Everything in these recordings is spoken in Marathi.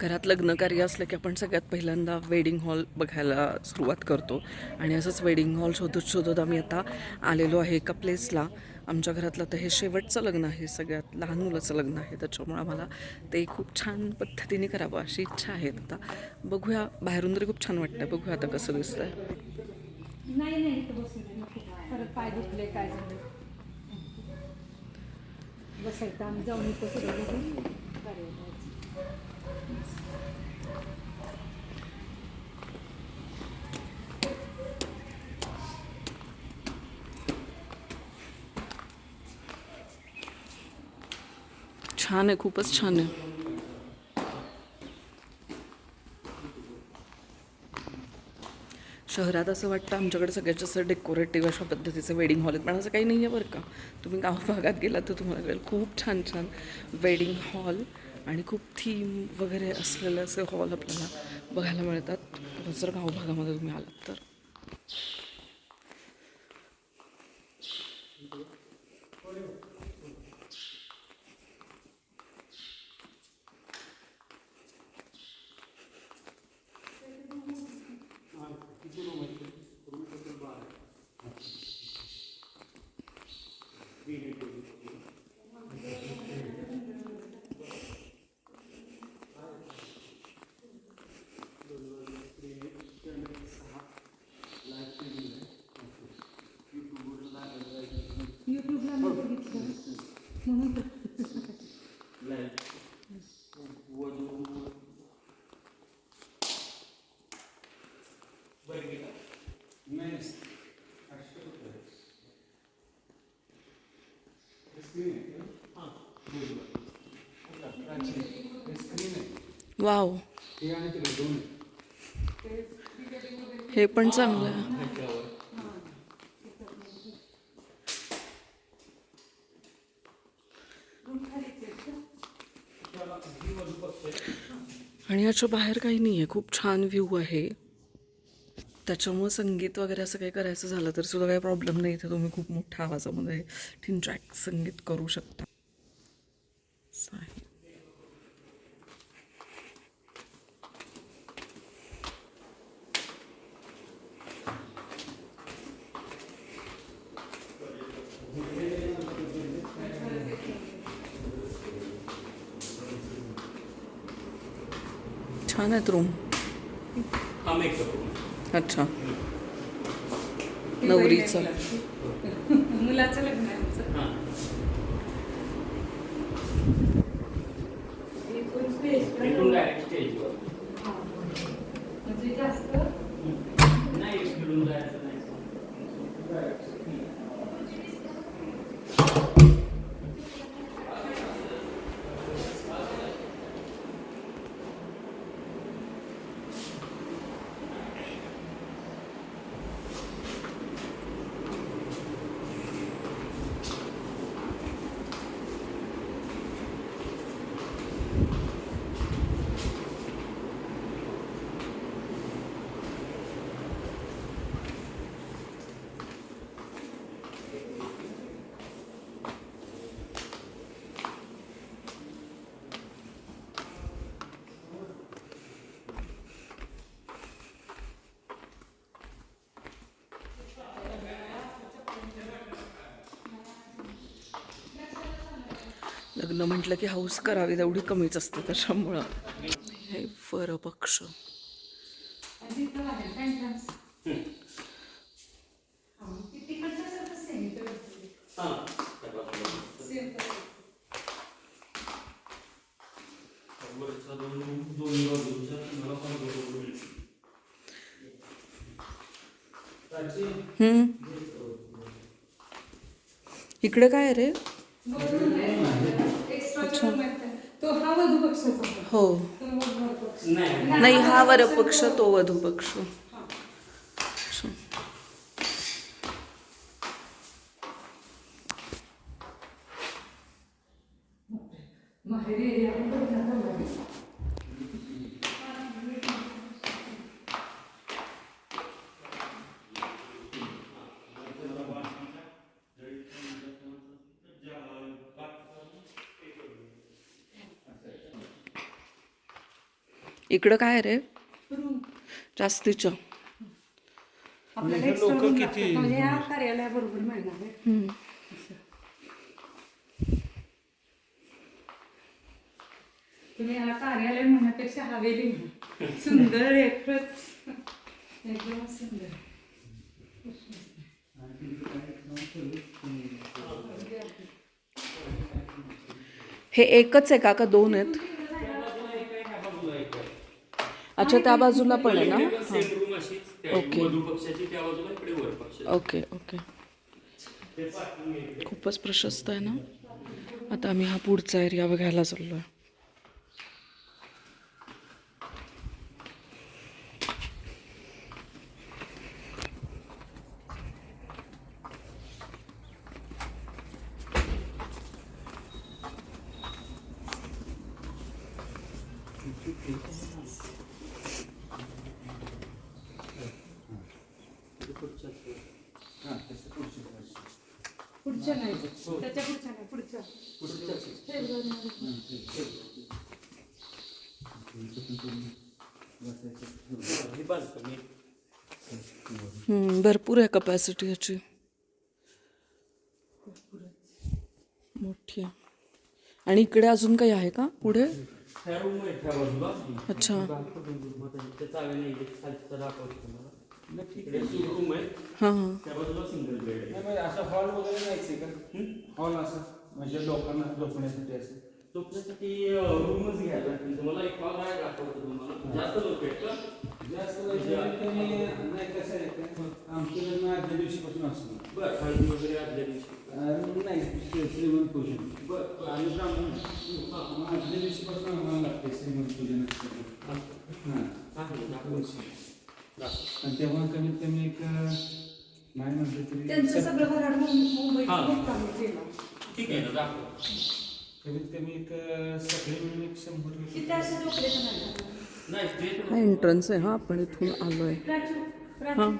घरात लग्नकार्य असलं की आपण सगळ्यात पहिल्यांदा वेडिंग हॉल बघायला सुरुवात करतो. आणि असंच वेडिंग हॉल शोधत शोधत आम्ही आता आलेलो आहे एका प्लेसला आमच्या घरातलं तर हे शेवटचं लग्न आहे सगळ्यात लहान मुलाचं लग्न आहे. त्याच्यामुळं आम्हाला ते खूप छान पद्धतीने करावं अशी इच्छा आहे. आता बघूया बाहेरून तरी खूप छान वाटतं बघूया आता कसं दिसतंय. नाही छान आहे खूपच छान आहे. शहरात असं वाटतं आमच्याकडे सगळ्यात जास्त डेकोरेटिव्ह अशा पद्धतीचं वेडिंग हॉल आहेत पण असं काही नाही आहे बरं का. तुम्ही गाव भागात गेलात तर तुम्हाला कळेल खूप छान छान वेडिंग हॉल आणि खूप थीम वगैरे असलेले असे हॉल आपल्याला बघायला मिळतात. जर गाव भागामध्ये तुम्ही आलात तर. वाव. हे पण चांगलं आहे. आणि याच्या बाहेर काही नाही आहे खूप छान व्ह्यू आहे. त्याच्यामुळं संगीत वगैरे असं काही करायचं झालं तर सुद्धा काही प्रॉब्लेम नाही. इथे तुम्ही खूप मोठ्या आवाजामध्ये तीन ट्रॅक संगीत करू शकता. छान आहेत रूम हा मेकअप अच्छा. नवरीचं. मुलाचं लग्न आहे आमचं हां एकूण space पण भेटून डायरेक्ट स्टेजवर हा. म्हणजे जास्त नाही फिरून जायचं नाही लग्न म्हटलं की हाऊस करावी तेवढी कमीच असते त्याच्यामुळं. हे फर पक्ष आणि इथं आहे हा. नाही हा वर पक्ष तो वधू पक्ष इकडं काय रे? जास्तीचं. म्हणजे या कार्यालयाबरोबर मिळणार आहे. हम्म. तुम्ही याला कार्यालय म्हणण्यापेक्षा हवेली म्हणा. सुंदर आहे खरंच. एकदम सुंदर. हे एकच आहे का का दोन आहेत. अच्छा त्या बाजूला पण आहे ना? सेम रूम अशीच त्या ओके. मधु पक्षाची त्या बाजूला इकडे वर पक्षाची ओके ओके. खूपच प्रशस्त आहे ना? आता आम्ही हा पुढचा एरिया बघायला चाललो आहे पुढच्या नाही. त्याच्या पुढच्या नाही. पुढच्या. ही बाल्कनी हम्म, भरपूर आहे कपॅसिटी याची. मोठी आहे. आणि इकडे अजून काही आहे का? पुढे? अच्छा. त्या चाव्या नाही खालचा दाखवतो तुम्हाला इकडे रूम आहे हां हां त्या बाजूला सिंगल बेड आहे नाही म्हणजे असं हॉल वगैरे नाहीच आहे का हॉल असं म्हणजे लोकांना झोपण्यासाठी असं झोपण्यासाठी रूमच घ्यायला लागतील तुम्हाला एक हॉल आहे दाखवतो तुम्हाला जास्त लोक आहेत का जास्त म्हणजे त्यांनी नाही कसं आहे का आमचं लग्न आदल्या दिवशीपासून असतं बरं हळदी वगैरे आदल्या दिवशी अं, नाही श्री- श्रीमंत पूजन बरं आम्ही ब्राह्मण मग आदल्या दिवशीपासून आम्हाला लागते श्रीमंत पूजन असतं हां आहे दाखवतो. आणि तेव्हा कमीत कमी एक नाही म्हटलं तरी त्यांचं सगळं भराड मुंबईचं हा. खूप काम केलं. ठीक आहे ना दाखव कमीत कमी एक सगळे मिळून एक शंभर किती अशा झोपले पण नाही ते हा एंट्रन्स आहे हा आपण इथून आलो आहे प्राचू हां. प्राचू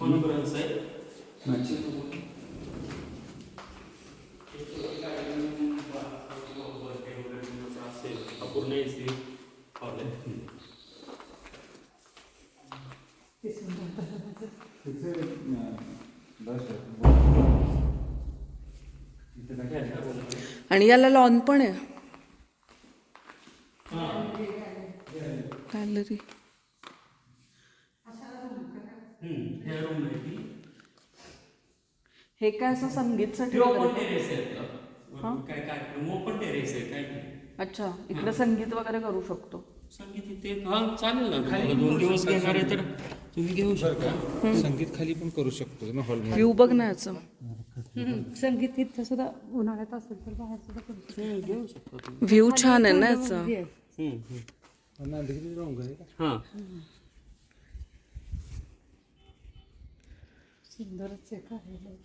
अनुग्रहांचं आहे मागची काय ह्या room आहे. आणि याला लॉन पण आहे. गॅलरी हे काय असं संगीतसाठी ओपन वगैरे? टेरेस आहे काय कार्यक्रम ओपन टेरेस आहे काय अच्छा इकडे संगीत वगैरे करू शकतो. संगीत इथे हा चालेल ना. तुम्हाला दोन दिवस घेणार आहे तर तुम्ही घेऊ शकता. संगीत खाली पण करू शकतो ना हॉल व्ह्यू बघ ना याचं. संगीत इथं सुद्धा उन्हाळ्यात असेल तर बाहेर सुद्धा करू शकतो. घेऊ शकता तुम्ही. व्ह्यू छान आहे ना याचा. हे. हम्म, हम्म. नांदेड राहून घरी का? हा. सुंदरच आहे. कार्यालय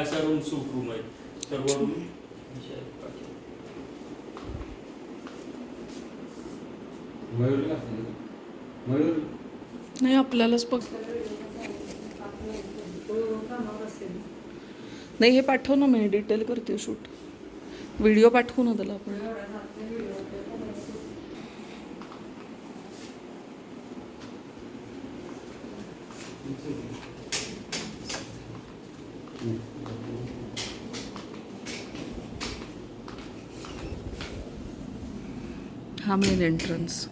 अशा रूम सूट रूम आहेत. सर्व रूम. मयूर मयूर? नाही आपल्यालाच बघ. नाही हे पाठव ना मी डिटेल करते शूट व्हिडिओ पाठवू ना त्याला आपण. हा मेन एंट्रन्स